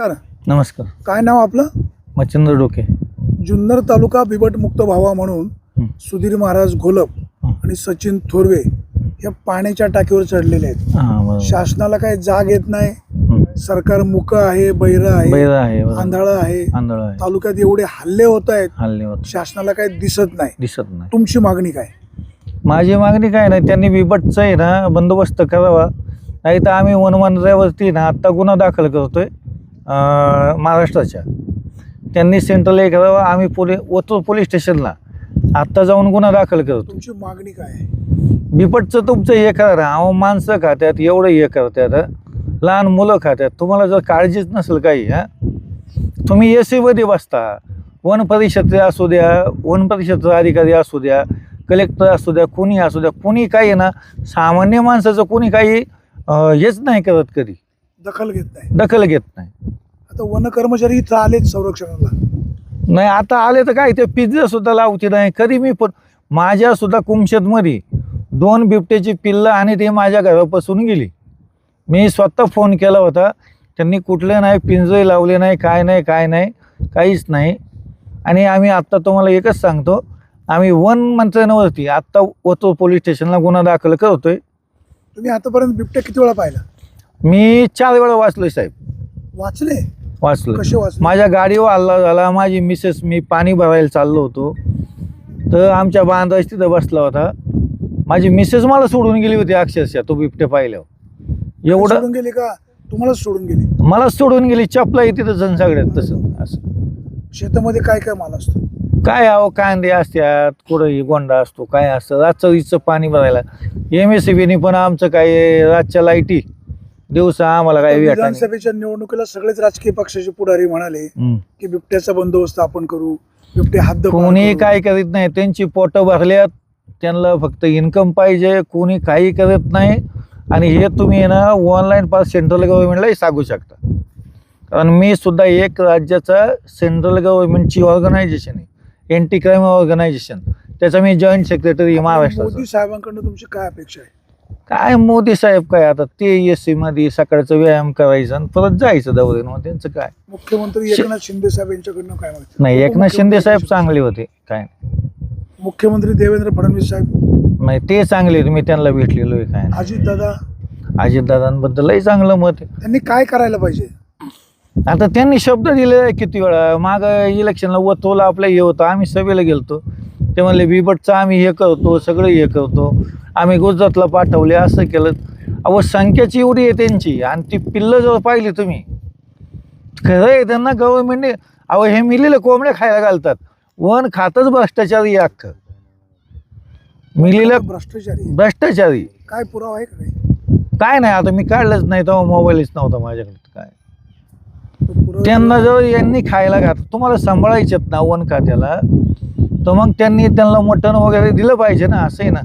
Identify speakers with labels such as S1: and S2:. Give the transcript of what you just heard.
S1: नमस्कार.
S2: नमस्कार.
S1: काय नाव आपलं?
S2: मच्छिंद्र डोके.
S1: जुन्नर तालुका बिबट मुक्त व्हावा म्हणून. सुधीर महाराज घोलप. आणि सचिन थोरवे या पाण्याच्या टाकीवर चढलेले आहेत. शासनाला काही जाग येत नाही. सरकार मुक आहे बैर आहे. आंधळ आहे. तालुक्यात एवढे हल्ले होत आहेत. शासनाला काही दिसत नाही.
S2: दिसत नाही.
S1: तुमची मागणी काय?
S2: माझी मागणी काय नाही त्यांनी बिबटचं आहे ना बंदोबस्त करावा. नाही तर आम्ही वनमंत्र्यावरती ना आत्ता गुन्हा दाखल करतोय. महाराष्ट्राच्या. त्यांनी सेंट्रल हे करावं आम्ही पोलीस ओतूर पोलीस स्टेशनला आत्ता जाऊन गुन्हा दाखल करतो.
S1: तुमची मागणी काय आहे?
S2: बिपटचं तुमचं हे करा अहो माणसं खात्यात एवढं हे करतात लहान मुलं खात्यात. तुम्हाला जर काळजीच नसेल काही हां. तुम्ही ए सीमध्ये बसता. वन परिषद असू द्या वन परिषदचा अधिकारी असू द्या कलेक्टर असू द्या कोणी असू द्या कोणी काही ना सामान्य माणसाचं कोणी काही हेच नाही करत कधी.
S1: दखल घेत नाही.
S2: दखल घेत नाही.
S1: आता वन कर्मचारी इथं आलेच संरक्षणाला.
S2: नाही आता आले तर काय ते पिझ्झा सुद्धा लावते नाही कधी मी पण. माझ्या सुद्धा कुमशेतमध्ये दोन बिबट्याची पिल्लं आणि ते माझ्या घरापासून गेली. मी स्वतः फोन केला होता त्यांनी कुठले नाही पिंजरे लावले नाही काय नाही काय नाही काहीच नाही. आणि आम्ही आत्ता तुम्हाला एकच सांगतो आम्ही वन मंत्र्यांवरती आत्ता ओतो पोलीस स्टेशनला गुन्हा दाखल करतोय.
S1: तुम्ही आतापर्यंत बिबट्या किती वेळा पाहिला?
S2: मी चार वेळा वाचलोय साहेब.
S1: वाचले?
S2: वाचलो
S1: कसे वाचले?
S2: माझ्या गाडीवर हल्ला झाला माझी मिसेस मी पाणी भरायला चाललो होतो. तर आमच्या बांधाच तिथं बसला होता. माझी मिसेस मला सोडून गेली होती अक्षरशः तो बिबटे पाहिल्यावर. एवढं
S1: सोडून गेले का? तुम्हालाच सोडून गेले.
S2: मला सोडून गेली चपलाही तिथं जनसागड्यात तसं असं.
S1: शेतामध्ये काय काय माल असतो?
S2: काय अहो कांदे असतात कुठंही गोंडा असतो काय असतं रातचं पाणी भरायला. एम एस सी बीनी पण आमचं काय रातच्या लाईटी. दिवसा आम्हाला नाही.
S1: विधानसभेच्या निवडणुकीला सगळेच राजकीय पक्षाचे पुढारी म्हणाले
S2: हम्म.
S1: की बिबट्याचा बंदोबस्त आपण करू बिबटे हद्द पार
S2: कोणी
S1: करू.
S2: काय करीत नाही. त्यांची पोटं भरल्यात. त्यांना फक्त इन्कम पाहिजे. कोणी काही करत नाही. आणि हे तुम्ही ना ऑनलाईन पास सेंट्रल गव्हर्नमेंटलाही सांगू शकता. कारण मी सुद्धा एक राज्याचा सेंट्रल गव्हर्नमेंटची ऑर्गनायझेशन आहे. एंटी क्राईम ऑर्गनायझेशन त्याचा मी जॉईंट सेक्रेटरी महाराष्ट्राचा.
S1: मोदी साहेबांकडनं तुमची काय अपेक्षा आहे?
S2: काय मोदी साहेब काय आता ते एस सी मध्ये सकाळचं व्यायाम करायचं आणि परत जायचं दौऱ्यानं. मग त्यांचं काय?
S1: मुख्यमंत्री एकनाथ शिंदे साहेब यांच्याकडनं काय माहिती
S2: नाही एकनाथ शिंदे साहेब चांगले होते. काय
S1: मुख्यमंत्री देवेंद्र फडणवीस साहेब?
S2: नाही ते चांगले आहेत, मी त्यांना भेटलेलो आहे काय नाही.
S1: अजित दादा?
S2: अजितदादांबद्दलही चांगलं मत आहे.
S1: त्यांनी काय करायला पाहिजे?
S2: आता त्यांनी शब्द दिले किती वेळा. माग इलेक्शनला वतोला आपलं हे होतं. आम्ही सभेला गेलतो. ते म्हणले बिबटचं आम्ही हे करतो सगळं हे करतो. आम्ही गुजरातला पाठवले असं केलं. अहो संख्याची एवढी आहे त्यांची आणि ती पिल्लं जर पाहिली तुम्ही. खरं आहे त्यांना गव्हर्नमेंटने अहो हे मिलेलं कोंबड्या खायला घालतात. वन खातच भ्रष्टाचारी अख्खं. मिलेलं
S1: भ्रष्टाचारी
S2: भ्रष्टाचारी.
S1: काय पुरावा आहे का काही?
S2: काय नाही आता मी काढलंच नाही तेव्हा मोबाईलच नव्हता माझ्याकडे काय?
S1: पुरावा
S2: त्यांना जर यांनी खायला घात तुम्हाला सांभाळायचेत ना वन खात्याला? तर मग त्यांनी त्यांना मटण वगैरे दिलं पाहिजे ना असंही ना?